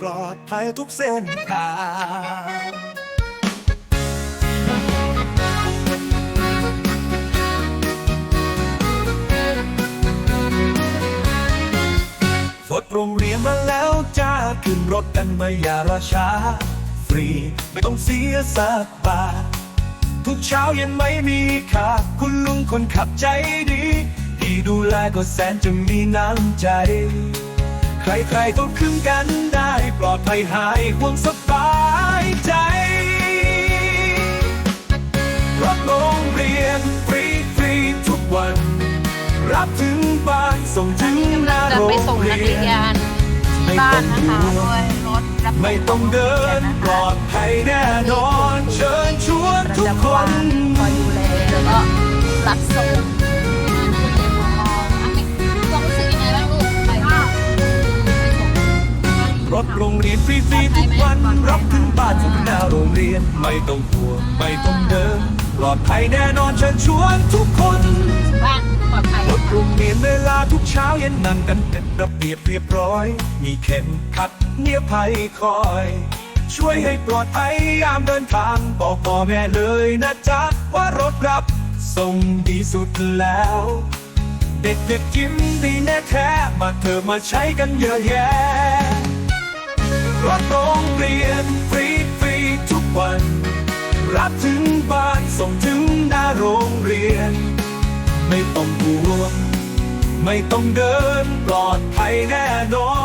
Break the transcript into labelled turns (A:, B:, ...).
A: ปลอดภัยทุกเส้นทางรถโรงเรียนมาแล้วจ้า ขึ้นรถกันมาอย่าราช้า ฟรีไม่ต้องเสียสักบาททุกเช้าเย็นไม่มีขาคุณลุงคนขับใจดี ที่ดูแลก็แสนจะมีน้ำใจ ใครๆก็ขึ้นกัน ปลอดภัยหายห่วงสบายใจรับโรงเรียนฟรีฟรีๆทุกวัน รับถึงบ้านส่งถึงหน้า
B: จะ
A: โร
B: ไป
A: ง
B: ส่งนัก
A: เรี
B: เรี
A: ย
B: ย
A: น
B: นที่บ้านนะคะด้วยรถรับส่ง
A: ไม่ต้องเดินปลอดภัยแน่นอน เชิญชวนทุกคน
B: คอยดูแลแล้วก็รับส่ง
A: ถโรงเรียนฟรีๆทุกวัน รับถึงบ้านถึงหน้าโรงเรียน ไม่ต้องกลัว ไม่ต้องเดิน ปลอดภัยแน่นอนเชิญชวนทุกคน
B: บ้านปลอดภัย
A: รถโรงเรียนเวลาทุกเช้าเย็นนั่งกันเป็นระเบียบเรียบร้อย มีเข็มขัดเนียบภัยคอย ช่วยให้ปลอดภัยยามเดินทาง บอกพ่อแม่เลยนะจ๊ะว่ารถรับส่งดีสุดแล้วเด็กๆยิ้มดีแน่แท้มาเธอมาใช้กันเยอะแยะ รับถึงบ้านส่งถึงหน้าโรงเรียน ไม่ต้องห่วงไม่ต้องเดินปลอดภัยแน่นอน